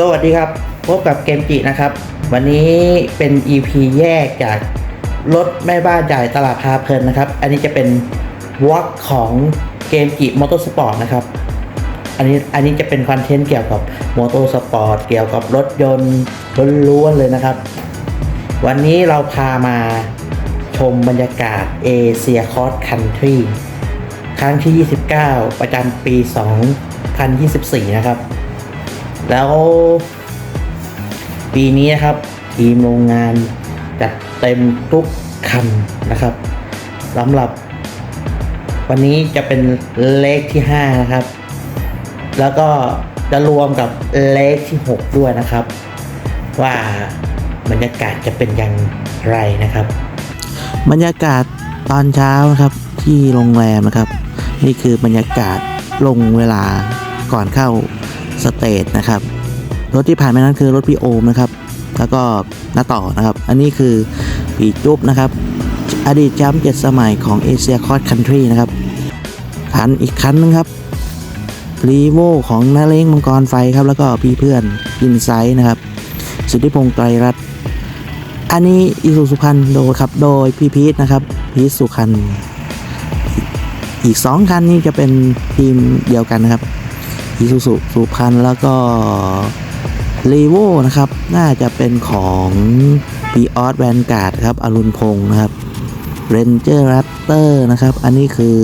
สวัสดีครับ พบกับเกมจินะครับ วันนี้เป็น EP แยกจากรถแม่บ้านจ่ายตลาดพาเพลินนะครับ อันนี้จะเป็นวอล์กของเกมจิมอเตอร์สปอร์ตนะครับ อันนี้อันนี้จะเป็นคอนเทนต์เกี่ยวกับมอเตอร์สปอร์ตเกี่ยวกับรถยนต์ล้วนๆเลยนะครับ วันนี้เราพามาชมบรรยากาศเอเชียคอร์สคันทรีครั้งที่ 29 ประจำปี 2024 นะครับ แล้วปีนี้นะครับทีมโรงงานจัดเต็มทุกคันนะครับสำหรับ วันนี้จะเป็นเลขที่ 5 นะครับ แล้วก็จะรวมกับเลขที่ 6 ด้วยนะครับ ว่าบรรยากาศจะเป็นอย่างไรนะครับ บรรยากาศตอนเช้านะครับที่โรงแรมนะครับ นี่คือบรรยากาศลงเวลาก่อนเข้า สเตจนะครับ รถที่ผ่านไปนั้นคือรถพี่โอมนะครับ แล้วก็น้าต่อนะครับ อันนี้คือปีจุ๊บนะครับ อดีตแชมป์เจ็ดสมัยของเอเชียคอร์สคันทรีนะครับคันอีกคันนึงครับรีโวของนาเล้งมังกรไฟครับ แล้วก็พี่เพื่อนอินไซด์นะครับ สุทธิพงษ์ไตรรัตน์อันนี้อีสุสุพันโดยครับ โดยพี่พีทนะครับ พีทสุขันอีกสองคันนี้จะเป็นทีมเดียวกันนะครับ อีซูซุสุพันธ์แล้วก็รีโวนะครับ น่าจะเป็นของปีออสแวนการ์ดครับอรุณพงศ์นะครับเรนเจอร์รัตเตอร์นะครับ อันนี้คือ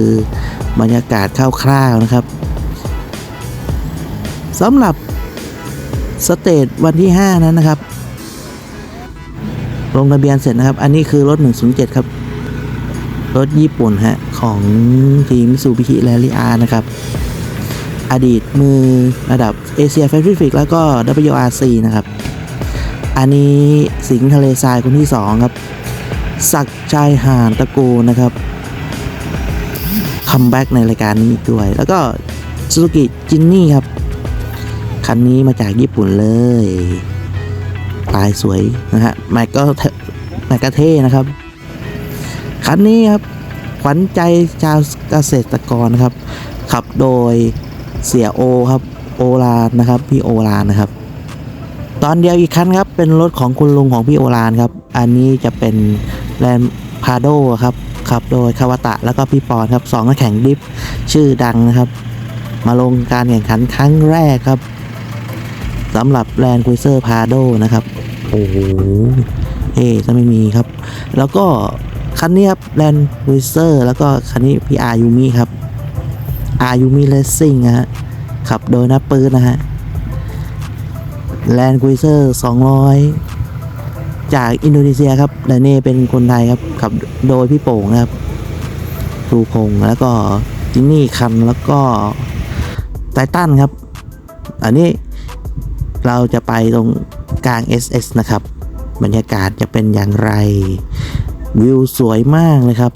บรรยากาศคร่าวๆนะครับสำหรับสเตจวันที่ 5 นั้นนะครับ ลงทะเบียนเสร็จนะครับ อันนี้คือรถ 107 ครับ รถญี่ปุ่นฮะ ของทีมมิซูบิชิแลลี่อาร์นะครับ อดีตมือระดับเอเชียแฟซิฟิกแล้วก็ WRC นะครับ อันนี้สิงห์ทะเลทรายคนที่ 2 ครับศักชายหานตะกูนะครับคัมแบ็กในรายการนี้อีกด้วย แล้วก็ซูซูกิจินนี่ครับ คันนี้มาจากญี่ปุ่นเลยลายสวยนะฮะแม็กก็แม็กก็เท่นะครับ คันนี้ครับ ขวัญใจชาวเกษตรกรครับ ขับโดย เสียโอครับโอลานนะครับพี่โอลานนะครับ ตอนเดียวอีกคันครับเป็นรถของคุณลุงของพี่โอลานครับ อันนี้จะเป็นแลนพาโดครับขับโดยคาวาตะแล้วก็พี่ปอนครับสองนักแข่งดิฟชื่อดังนะครับ มาลงการแข่งขันครั้งแรกครับสำหรับแลนคุยเซอร์พาโดนะครับโอ้โหเอ๊จะไม่มีครับ แล้วก็คันนี้ครับแลนคุยเซอร์แล้วก็คันนี้พี่อายูมิครับ อายูมิเลสซิ่งนะฮะขับโดยนับปืนนะฮะแลนด์คุยเซอร์200 จากอินโดนีเซียครับและนี่เป็นคนไทยครับขับโดยพี่โป่งนะครับรูพงแล้วก็จินนี่คันแล้วก็ไททันครับ อันนี้เราจะไปตรงกลาง SS นะครับ บรรยากาศจะเป็นอย่างไร วิวสวยมากเลยครับ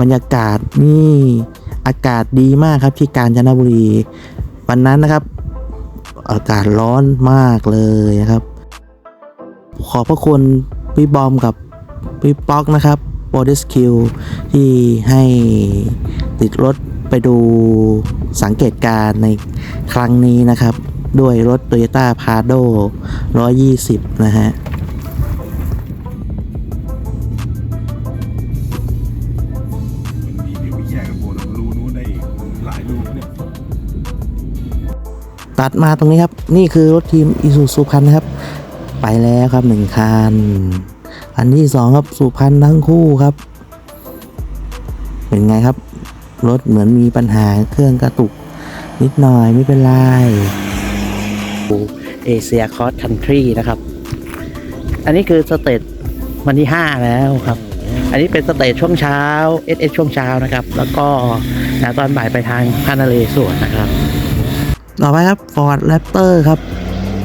บรรยากาศนี่ อากาศดีมากครับที่กาญจนบุรี วันนั้นนะครับ อากาศร้อนมากเลยนะครับ ขอบพระคุณพี่บอมกับพี่ป๊อกนะครับโ o ดิสคิวที่ให้ติดรถไปดูสังเกตการในครั้งนี้นะครับ ด้วยรถ Toyota Prado 120 นะฮะ ตัดมาตรงนี้ครับ นี่คือรถทีมอีซูซูพันนะครับ ไปแล้วครับหนึ่งคันอันที่สองครับสุพันทั้งคู่ครับ เป็นไงครับ รถเหมือนมีปัญหาเครื่องกระตุก นิดหน่อยไม่เป็นไรเอเชียคอสคันทรีนะครับ อันนี้คือสเตจวันที่ 5 แล้วครับ อันนี้เป็นสเตจช่วงเช้า SS ช่วงเช้านะครับ แล้วก็นะตอนบ่ายไปทางพานาเลสวนนะครับ ต่อไปครับ Ford Raptor ครับ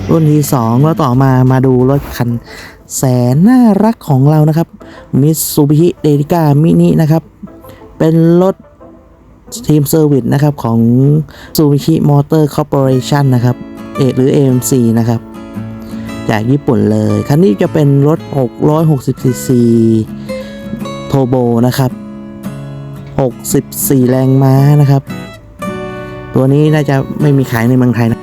รุ่นที่2แล้วต่อมามาดูรถคันแสนน่ารักของเรานะครับ Mitsubishi Delica Mini นะครับ เป็นรถทีมเซอร์วิสนะครับของ Mitsubishi Motor Corporation นะครับเอหรือ AMC นะครับ จากญี่ปุ่นเลย คันนี้จะเป็นรถ 660 cc โทโบนะครับ 64 แรงม้านะครับ ตัวนี้น่าจะไม่มีขายในเมืองไทยนะ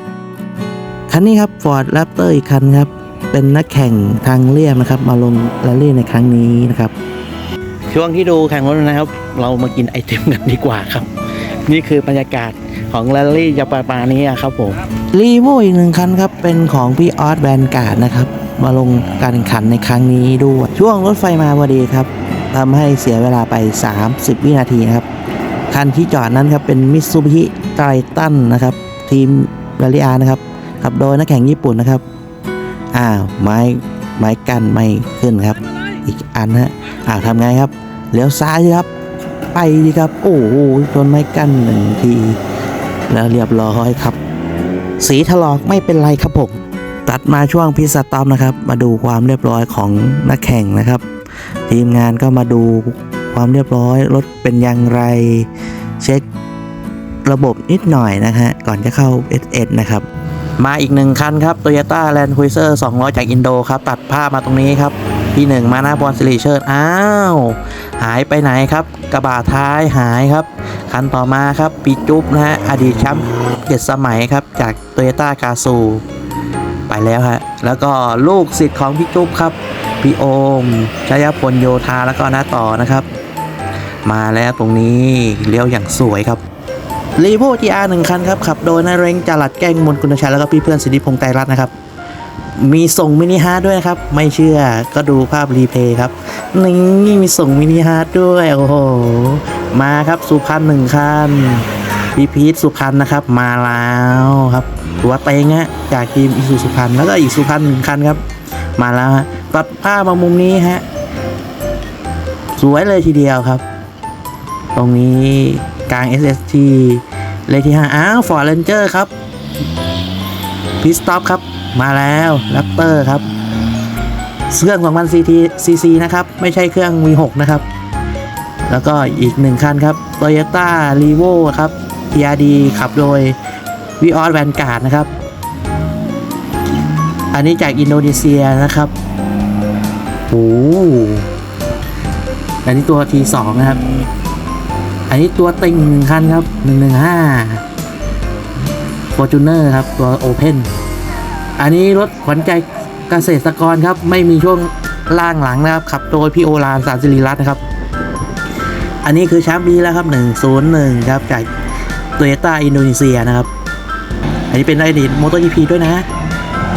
คันนี้ครับ Ford Raptor อีกคันครับ เป็นนักแข่งทางเรียบนะครับ มาลงแรลลี่ในครั้งนี้นะครับ ช่วงที่ดูแข่งรถนะครับ เรามากินไอติมกันดีกว่าครับ นี่คือบรรยากาศของแรลลี่จะประมาณนี้อะครับผมรีโวอีกหนึ่งคันครับ เป็นของพี่ออสแวนการ์ดนะครับ มาลงการแข่งขันในครั้งนี้ด้วยช่วงรถไฟมาพอดีครับทำให้เสียเวลาไป 30 วินาทีนะครับ คันที่จอดนั้นครับเป็นมิตซูบิชิ ไตรตันนะครับ ทีมร a ลิอานะครับขับโดยนักแข่งญี่ปุ่นนะครับ อ้าวไม้ไม้กันไม่ขึ้นครับ อีกอันฮะอ้าวทำไงครับเลี้ยวซ้ายครับ ไปดีครับ โอ้โหชนไม้กั้นหนึ่งที แล้วเรียบร้อยครับ สีถลอกไม่เป็นไรครับผมตัดมาช่วงพิสตอมนะครับ มาดูความเรียบร้อยของนักแข่งนะครับ ทีมงานก็มาดูความเรียบร้อยรถเป็นอย่างไร เช็ค ระบบนิดหน่อยนะฮะก่อนจะเข้า S1 นะครับ มาอีกหนึ่งคันครับ Toyota Land Cruiser 200 จากอินโดครับ ตัดภาพมาตรงนี้ครับที่หนึ่งมาหน้าบอลสิริเชิดอ้าว หายไปไหนครับ กระบะท้ายหายครับ คันต่อมาครับปีจุ๊บนะฮะอดีตแชมป์เจ็ดสมัยครับ จาก Toyota g a z o ไปแล้วฮะแล้วก็ลูกศิษย์ของพี่จุ๊บครับพี่โอมชยพลโยธาแล้วก็น้าต่อนะครับ มาแล้วตรงนี้เลี้ยวอย่างสวยครับ รีโว GR หนึ่งคันครับขับโดยนายเรงจารัดแก้งมนกุลชัยแล้วก็พี่เพื่อนสิทธิพงษ์ไตรรัตน์นะครับ มีส่งมินิฮาร์ดด้วยนะครับ ไม่เชื่อก็ดูภาพรีเพย์ครับนี่มีส่งมินิฮาร์ดด้วยโอ้โหมาครับสุพรรณหนึ่งคันพี่พีทสุพรรณนะครับ มาแล้วครับตัวเต็งฮะจากทีมอิสุสุพรรณแล้วก็อีกสุพรรณหนึ่งคันครับ มาแล้วฮะตัดภาพมามุมนี้ฮะสวยเลยทีเดียวครับ ตรงนี้ ลาง SST เลขที่ 5 อ้าว Ford Ranger ครับพิสต็อปครับ มาแล้วแรปเตอร์ครับเครื่อง2,000 CT cc นะครับ ไม่ใช่เครื่อง V6 นะครับ แล้วก็อีกหนึ่งคันครับ Toyota r e v o ครับ TRD ขับโดย v ิออ v a n g u a r d นะครับ อันนี้จากอินโดนีเซียนะครับโอ้อันนี้ตัว T2 นะครับ อันนี้ตัวติงหนึ่งคันครับ115 Fortuner ครับ ตัว Open อันนี้รถขวัญใจเกษตรกรครับ ไม่มีช่วงล่างหลังนะครับ ขับโดยพี่โอลานสารสิริรัตน์นะครับ อันนี้คือแชมป์ปีแล้วครับ 101 ครับ จากโตโยต้าอินโดนีเซียนะครับ อันนี้เป็นอดีตมอเตอร์จีพีด้วยนะ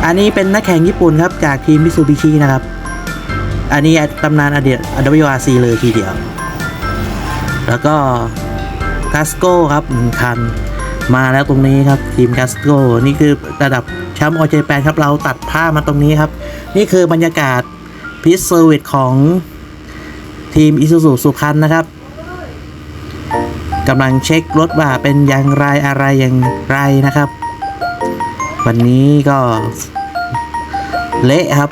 อันนี้เป็นนักแข่งญี่ปุ่นครับ จากทีมมิ t ซูบิชินะครับ อันนี้ตำนานอดีต WRC เลยทีเดียว แล้วก็กัสโก้ครับหนึ่งคัน มาแล้วตรงนี้ครับทีมกัสโก้นี่คือระดับแชมป์ออเจแปนครับเราตัดภาพมาตรงนี้ครับ นี่คือบรรยากาศพิสเซอร์วิสของทีมอิซูซูสุพรรณนะครับกำลังเช็ครถว่าเป็นอย่างไรอะไรอย่างไรนะครับ วันนี้ก็เละครับ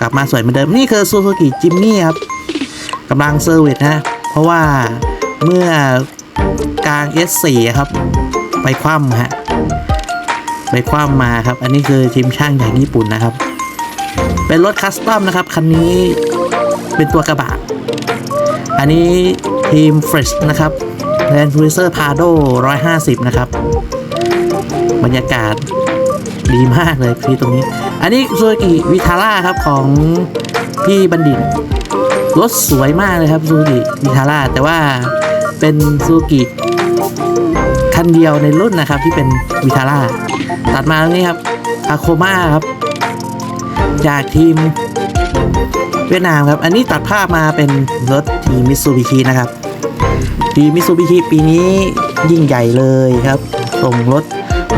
กลับมาสวยเหมือนเดิม นี่คือซูซูกิจิมนี่ครับกำลังเซอร์วิสนะ เพราะว่าเมื่อกลาง S4 ครับ ไปคว่ำฮะไปคว่ำมาครับ อันนี้คือทีมช่างจากญี่ปุ่นนะครับ เป็นรถคัสตอมนะครับ คันนี้เป็นตัวกระบะ อันนี้ทีม Fresh นะครับ Land Cruiser Prado 150 นะครับ บรรยากาศดีมากเลยพี่ตรงนี้ อันนี้ซูซูกิวิทาร่าครับของพี่บัณฑิต รถสวยมากเลยครับซูกิวิทาร่าแต่ว่าเป็นซูกิคันเดียวในรุ่นนะครับที่เป็นวิทาร่าตัดมาตรงนี้ครับอาโคมาครับ จากทีมเวียดนามครับ อันนี้ตัดภาพมาเป็นรถทีมมิ t ซูบิชินะครับ ทีมมิ t ซูบิชิปีนี้ยิ่งใหญ่เลยครับ ส่งรถ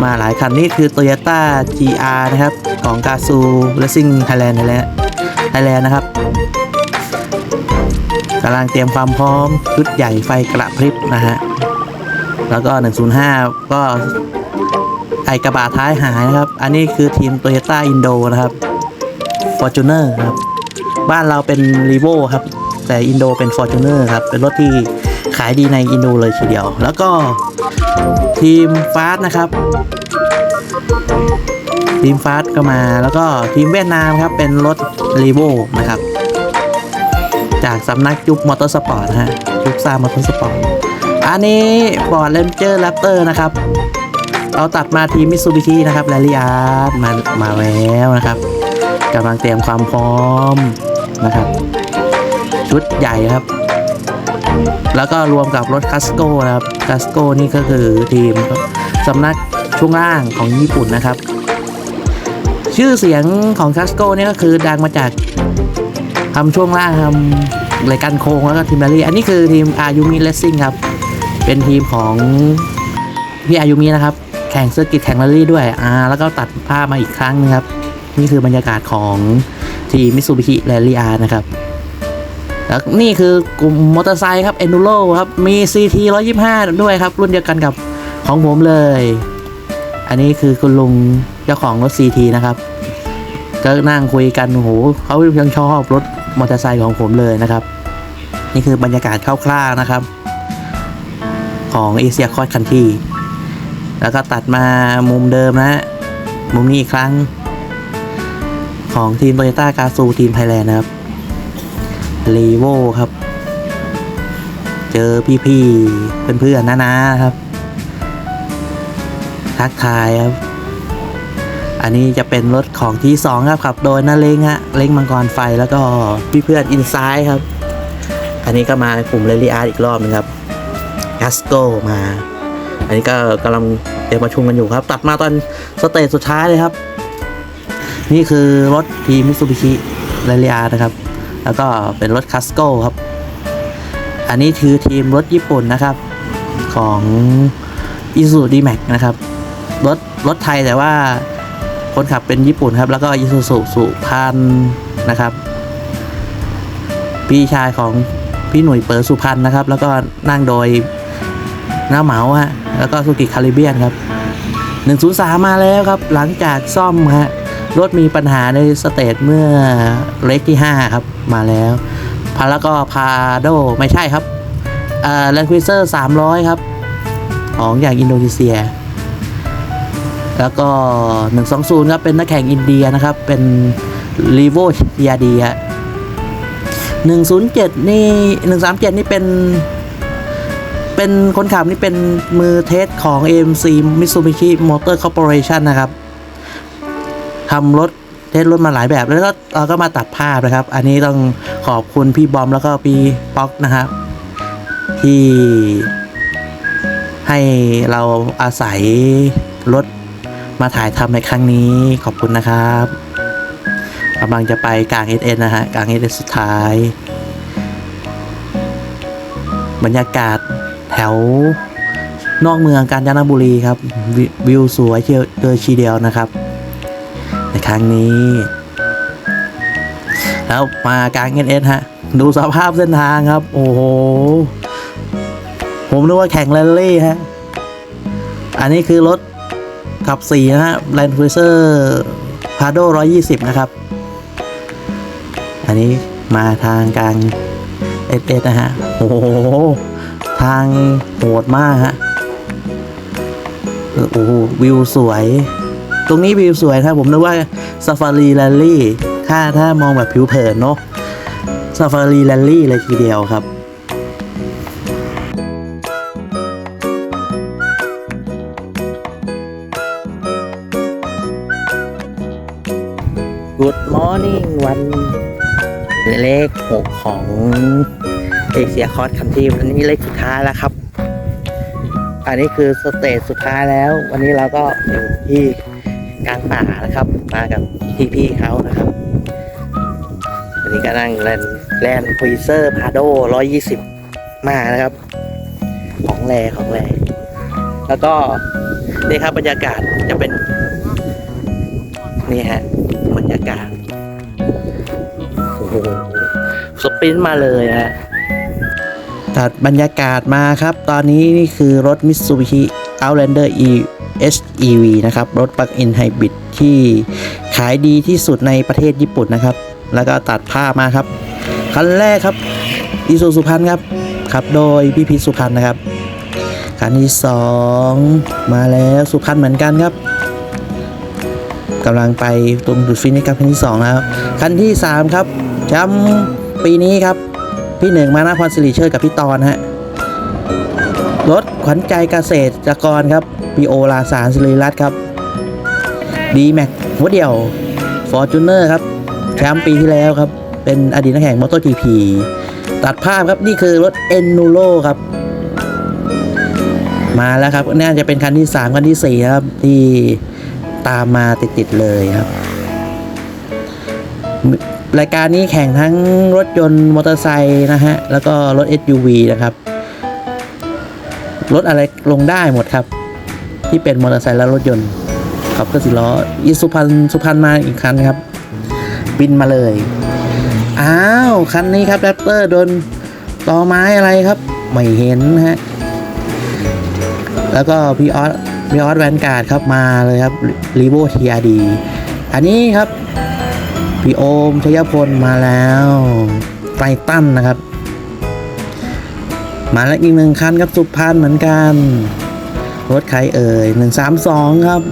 มาหลายคันนี่คือ Toyota GR นะครับ ของกาซู Racing Thailand ไทยแลนด์ไทยแลนด์นะครับ กำลังเตรียมความพร้อมชุดใหญ่ไฟกระพริบนะฮะ แล้วก็ 105 ก็ไอกระบะท้ายหายนะครับ อันนี้คือทีม Toyota Indo นะครับ Fortuner ครับ บ้านเราเป็น r e v o ครับ แต่อินโดเป็น Fortuner ครับ เป็นรถที่ขายดีในอินโดเลยทีเดียว แล้วก็ทีมฟาสนะครับทีมฟาสก็มาแล้วก็ทีมเวียดนามครับ เป็นรถ r e v o นะครับ จากสำนักจุ๊บมอเตอร์สปอร์ตฮะจุ๊บซ่ามอเตอร์สปอร์ตอันนี้ Ford Ranger Raptor นะครับ เราตัดมาทีมมิซูบิชินะครับแรลลี่อาร์ตมามาแล้วนะครับกำลังเตรียมความพร้อมนะครับ ชุดใหญ่ครับ แล้วก็รวมกับรถคัสโก้นะครับคัสโก้นี่ก็คือทีมสำนักช่วงล่างของญี่ปุ่นนะครับ ชื่อเสียงของคัสโก้นี่ก็คือดังมาจาก ทำช่วงล่างทำรายการโค้งแล้วก็ทีมแรลลี่ อันนี้คือทีมอายุมิเลสซิ่งครับ เป็นทีมของพี่อายุมินะครับ แข่งเซอร์กิตแข่งแรลลี่ด้วยอ่าแล้วก็ตัดภาพมาอีกครั้งนึงครับ นี่คือบรรยากาศของทีมมิ t ซูบิชิแรลลี่อาร์นะครับแล้วนี่คือกลุ่มมอเตอร์ไซค์ครับ Enduro ครับ มี CT 125 ด้วยครับ รุ่นเดียวกันกับของผมเลย อันนี้คือคุณลุงเจ้าของรถ CT นะครับ ก็นั่งคุยกันโอ้โหเขายังชอบรถ มอเตอร์ไซค์ของผมเลยนะครับ นี่คือบรรยากาศคร่าวๆนะครับ ของเอเชียคอร์ดคันที่แล้วก็ตัดมามุมเดิมนะมุมนี้อีกครั้ง ของทีมโตโยต้ากาซูทีมไทยแลนด์นะครับรีโวครับ เจอพี่ๆเพื่อนๆนะๆครับ ทักทายครับ อันนี้จะเป็นรถของที่สองครับขับ โดยนาเล้งฮะเล้งมังกรไฟแล้วก็พี่เพื่อนอินไซด์ครับ อันนี้ก็มากลุ่มเรลีอาร์อีกรอบนึงครับกัสโกมา อันนี้ก็กำลังเตรียมประชุมกันอยู่ครับ ตัดมาตอนสเตจสุดท้ายเลยครับ นี่คือรถทีมมิซูบิชิเรลีอาร์นะครับ แล้วก็เป็นรถคัสโกครับ อันนี้คือทีมรถญี่ปุ่นนะครับ ของ i s u d m a x นะครับรถรถไทยแต่ว่า คนขับเป็นญี่ปุ่นครับ แล้วก็ i s u z u สุพันนะครับ พี่ชายของพี่หนุ่ยเปิดสุพันนะครับ แล้วก็นั่งโดยหน้าเหมาฮะแล้วก็สุกิคาริเบียนครับ 103 มาแล้วครับ หลังจากซ่อมฮะรถมีปัญหาในสเตจเมื่อเล็กที่ 5 ครับ มาแล้วพาแล้วก็พาโดไม่ใช่ครับเอ่อแลนด์ควิเซอร์300 ครับ ของอย่างอินโดนีเซีย แล้วก็ 120ครับเป็นนักแข่งอินเดียนะครับ เป็นรีโวเดียดีฮะ107 นี่ 137 นี่เป็น เป็นคนขับนี่เป็นมือเทสของ AMC Mitsubishi Motor Corporation นะครับทำรถเทสรถมาหลายแบบแล้วก็เราก็มาตัดภาพนะครับ อันนี้ต้องขอบคุณพี่บอมแล้วก็พี่ป๊อกนะครับที่ให้เราอาศัยรถ มาถ่ายทำในครั้งนี้ขอบคุณนะครับกำลังจะไปกลาง SN นะฮะกลาง SN สุดท้าย บรรยากาศแถวนอกเมืองกาญจนบุรีครับววิวสวยเชเจอชีเดียวนะครับ ในครั้งนี้ แล้วมากลางเอสฮะดูสภาพเส้นทางครับ โอ้โห ผมนึกว่าแข่งแรลลี่ฮะ อันนี้คือรถ ขับสี่นะฮะ Land Cruiser Prado 120 นะครับ อันนี้มาทางกลางเอสเอสนะฮะ โอ้โห ทางโหดมากฮะ โอ้โห วิวสวย ตรงนี้วิวสวยครับ ผมนึกว่าซาฟารีแรลลี่ถ้าถ้ามองแบบผิวเผินเนาะซาฟารีแรลลี่เลยทีเดียวครับ วันเลข6ของเอเชียคอร์สคันทีอันนี้เลขสุดท้ายแล้วครับ อันนี้คือสเตจสุดท้ายแล้ว วันนี้เราก็อยู่ที่กลางป่านะครับ มากับพี่ๆเขานะครับอันนี้ก็นั่งแลนแลนคุยเซอร์พาโดร้อยยี่สิบมานะครับ ของแรของแรแล้วก็นี่ครับบรรยากาศจะเป็น นี่ฮะ สปินมาเลยฮะตัดบรรยากาศมาครับ ตอนนี้นี่คือรถ Mitsubishi Outlander E HEV นะครับ รถปลั๊กอินไฮบริดที่ขายดีที่สุดในประเทศญี่ปุ่นนะครับ แล้วก็ตัดภาพมาครับ คันแรกครับอีซูสุพันครับขับโดยพี่พิษสุพันนะครับคันที่สองมาแล้วสุพันเหมือนกันครับกำลังไปตรงจุดฟินิชครับคันที่สองแล้วคันที่สามครับแชม ปีนี้ครับ พี่หนึ่งมานาพรสิริเชิดกับพี่ตอนฮะรถขวัญใจเกษตรกรครับพีโอลาสารศิริรัตครับดีแม็กหัวเดียวฟอร์จูเนอร์ครับแชมป์ปีที่แล้วครับ เป็นอดีตนักแข่งมอเตอร์จีพีตัดภาพครับนี่คือรถเอนนูโรครับ มาแล้วครับน่าจะเป็นคันที่ 3 คันที่ 4 ครับ ที่ตามมาติด ๆ เลยครับ รายการนี้แข่งทั้งรถยนต์มอเตอร์ไซค์นะฮะ แล้วก็รถ SUV นะครับ รถอะไรลงได้หมดครับ ที่เป็นมอเตอร์ไซค์และรถยนต์ขับเครื่องสี่ล้ออีสุพรรณสุพรรณมาอีกคันครับ บินมาเลย อ้าว คันนี้ครับแรปเตอร์โดนต่อไม้อะไรครับ ไม่เห็นฮะ แล้วก็พี่ออสพี่ออสแวนการ์ดครับมาเลยครับรีโวทีอาดีอันนี้ครับ พี่โอมชยพลมาแล้วไฟตั้นนะครับ มาแล้วอีกหนึ่งคันครับสุพรรณเหมือนกัน รถใครเอ่ย132ครับ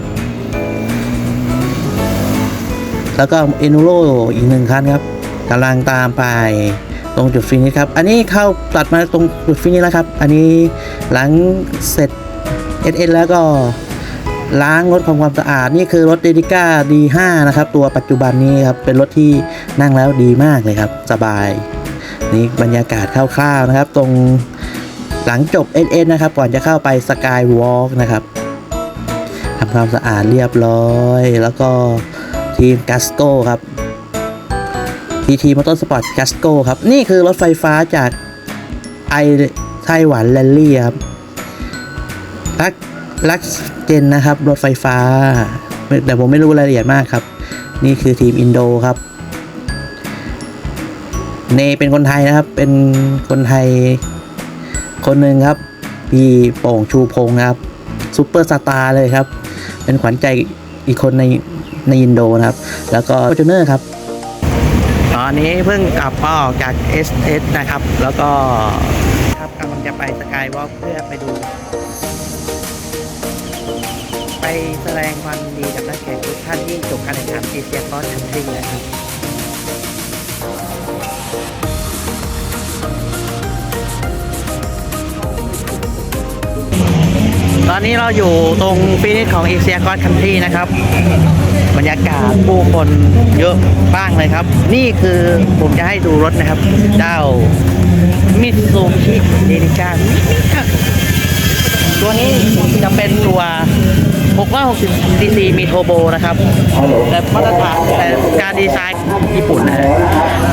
แล้วก็เอนูโรอีกหนึ่งคันครับกำลังตามไปตรงจุดฟินิชครับ อันนี้เข้าตัดมาตรงจุดฟินิชแล้วครับ อันนี้หลังเสร็จเอสเอแล้วก็ ล้างรถความความสะอาดนี่คือรถเดดิก้า D5 นะครับ ตัวปัจจุบันนี้ครับ เป็นรถที่นั่งแล้วดีมากเลยครับ สบาย นี่บรรยากาศคร่าวๆนะครับ ตรงหลังจบ s อนะครับ ก่อนจะเข้าไปสกายวอล์กนะครับทำความสะอาดเรียบร้อย แล้วก็ทีมกัสโกครับทีทีมอเตอร์สปอร์ตกัสโกครับ นี่คือรถไฟฟ้าจากไอไต้หวันแลนลี่ครับลัก ลักเจนนะครับ รถไฟฟ้า แต่ผมไม่รู้รายละเอียดมากครับ นี่คือทีมอินโดครับ เนเป็นคนไทยนะครับ เป็นคนไทย คนหนึ่งครับ พี่โป่งชูพงครับซูเปอร์สตาร์เลยครับ เป็นขวัญใจอีกคนในในอินโดนะครับ แล้วก็จูเนอร์ครับ ตอนนี้เพิ่งกลับออกจาก SS นะครับ แล้วก็ครับกำลังจะไปสกายวอล์กเพื่อไปดู ไปแสดงความดีกับนักแข่งทุกท่านที่จบการแข่งขันเอเชียคอร์สคันทรีนะครับตอนนี้เราอยู่ตรงฟินิชของเอเชียคอร์สคันทรีนะครับ บรรยากาศผู้คนเยอะบ้างเลยครับ นี่คือผมจะให้ดูรถนะครับ เจ้ามิตซูบิชิเดนิก้าตัวนี้จะเป็นตัว 660 cc มีโทโบนะครับ แต่มาตรฐานแต่การดีไซน์ญี่ปุ่นนะ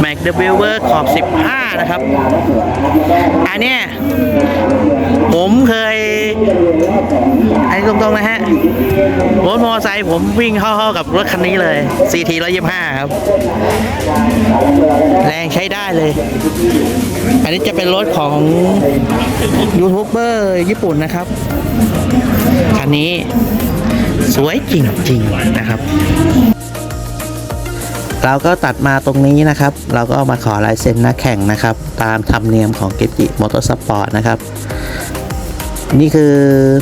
แม็กเดวิลเวอร์ขอบ 15 นะครับ อันเนี้ยผมเคย อันนี้ตรงๆนะฮะ รถมอเตอร์ไซค์ผมวิ่งเข้าๆกับรถคันนี้เลย CT 125 ครับ แรงใช้ได้เลย อันนี้จะเป็นรถของยูทูบเบอร์ญี่ปุ่นนะครับ คันนี้ สวยจริงๆนะครับ เราก็ตัดมาตรงนี้นะครับ เราก็มาขอลายเซ็นนักแข่งนะครับ ตามธรรมเนียมของเกจิมอเตอร์สปอร์ตนะครับ นี่คือ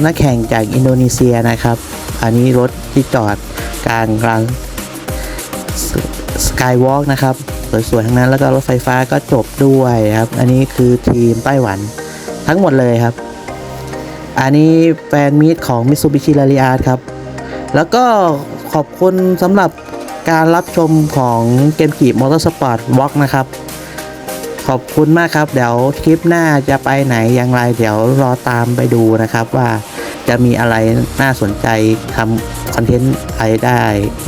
นักแข่งจากอินโดนีเซียนะครับ อันนี้รถที่จอดกลางกลางสกายวอล์กนะครับสวยๆทั้งนั้นแล้วก็รถไฟฟ้าก็จบด้วยครับ อันนี้คือทีมไต้หวันทั้งหมดเลยครับ อันนี้แฟนมีตของ Mitsubishi r a l l y Art ครับ แล้วก็ขอบคุณสำหรับการรับชมของเกมกีมอเตอร์สปอร์ตวอล์กนะครับ ขอบคุณมากครับ เดี๋ยวคลิปหน้าจะไปไหนอย่างไร เดี๋ยวรอตามไปดูนะครับว่าจะมีอะไรน่าสนใจทำคอนเทนต์อะไรได้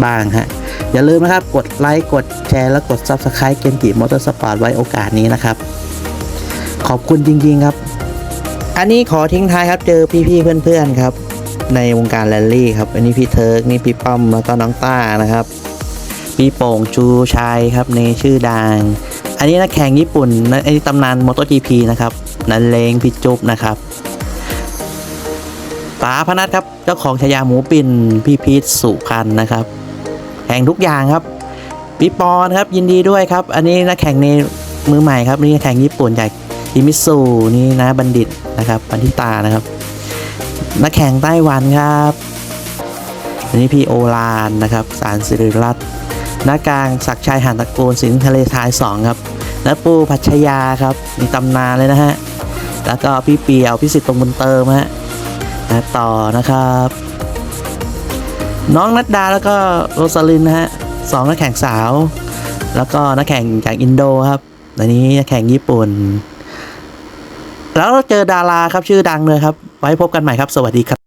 บ้างฮะ อย่าลืมนะครับกดไลค์กดแชร์และกด Subscribe เกมกีมอเตอร์สปอร์ตไว้โอกาสนี้นะครับ ขอบคุณจริงๆครับ อันนี้ขอทิ้งท้ายครับเจอพี่ๆเพื่อนๆครับ ในวงการแรลลี่ครับ อันนี้พี่เทิร์กนี่พี่ป้อมแล้วก็น้องต้านะครับ พี่โป่งชูชัยครับในชื่อดัง อันนี้นักแข่งญี่ปุ่นนะอันนี้ตำนานมอ t o จีพีนะครับนันเลงพี่จุ๊บนะครับป๋าพนัทครับเจ้าของชายาหมูปิ่นพี่พีทสุพันนะครับ แข่งทุกอย่างครับพี่ปอนครับยินดีด้วยครับ อันนี้นักแข่งในมือใหม่ครับนี่แข่งญี่ปุ่นจากอิมิสูนี่นะบัณฑิตนะครับบัณฑิตานะครับ นักแข่งไต้หวันครับอันนี้พี่โอลานนะครับ สารสิริรัตน์นักกลางศักชัยหันตะโกนสิงทะเลทรายสองครับนักปูพัชยาครับ มีตำนานเลยนะฮะ แล้วก็พี่เปียวพี่สิทธิ์ตรงบุญเติมฮะนะต่อนะครับ น้องนัดดาแล้วก็โรสลินนะฮะสองนักแข่งสาว แล้วก็นักแข่งจากอินโดครับอันนี้นักแข่งญี่ปุ่น แล้วเราเจอดาราครับชื่อดังเลยครับ ไว้พบกันใหม่ครับ สวัสดีครับ